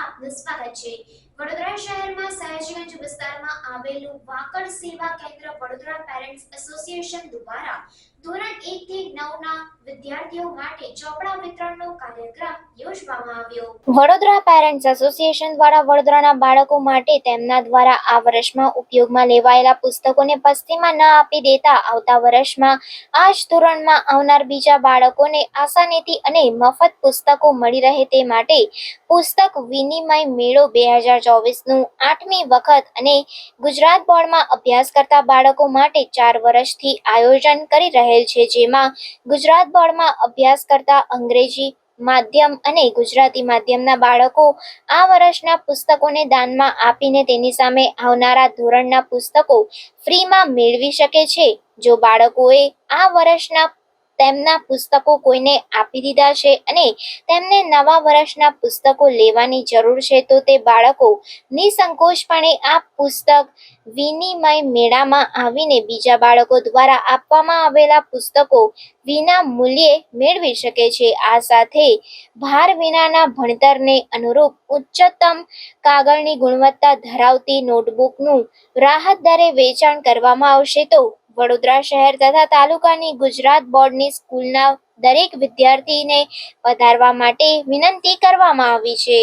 આપનું સ્વાગત છે. વડોદરા શહેરમાં સયાજીગંજ વિસ્તારમાં આવેલું વાકડ સેવા કેન્દ્ર વડોદરા પેરેન્ટ્સ એસોસિએશન દ્વારા ધોરણ એક થી નવના વિદ્યાર્થીઓ માટે ચોપડા વિતરણનો કાર્યક્રમ યોજવામાં આવ્યો. વડોદરા પેરેન્ટ્સ એસોસિએશન દ્વારા વડોદરાના બાળકો માટે તેમના દ્વારા આ વર્ષમાં ઉપયોગમાં લેવાયેલા પુસ્તકોને પસ્તીમાં ન આપી દેતા આવતા વર્ષમાં આ જ ધોરણમાં આવનાર બીજા બાળકોને આસાનીથી અને મફત પુસ્તકો મળી રહે તે માટે પુસ્તક વિનિમય મેળો બે હજાર ચોવીસનું આઠમી વખત અને ગુજરાત બોર્ડમાં અભ્યાસ કરતા બાળકો માટે ચાર વર્ષથી આયોજન કરી રહેલ છે, જેમાં ગુજરાત બોર્ડમાં અભ્યાસ કરતા અંગ્રેજી માધ્યમ અને ગુજરાતી માધ્યમના બાળકો આ વર્ષના પુસ્તકોને દાનમાં આપીને તેની સામે આવનારા ધોરણના પુસ્તકો ફ્રીમાં મેળવી શકે છે. જો બાળકોએ આ વર્ષના તેમના પુસ્તકો કોઈને આપી દીધા છે અને તેમને નવા વર્ષના પુસ્તકો લેવાની જરૂર છે, તો તે બાળકો નિસંકોચપણે આ પુસ્તક વિનિમય મેળામાં આવીને બીજા બાળકો દ્વારા આપવામાં આવેલા પુસ્તકો વિના મૂલ્યે મેળવી શકે છે. આ સાથે ભાર વિનાના ભણતરને અનુરૂપ ઉચ્ચતમ કાગળની ગુણવત્તા ધરાવતી નોટબુકનું રાહત દરે વેચાણ કરવામાં આવશે, તો વડોદરા શહેર તથા તાલુકાની ગુજરાત બોર્ડની સ્કૂલના દરેક વિદ્યાર્થીને પધારવા માટે વિનંતી કરવામાં આવી છે.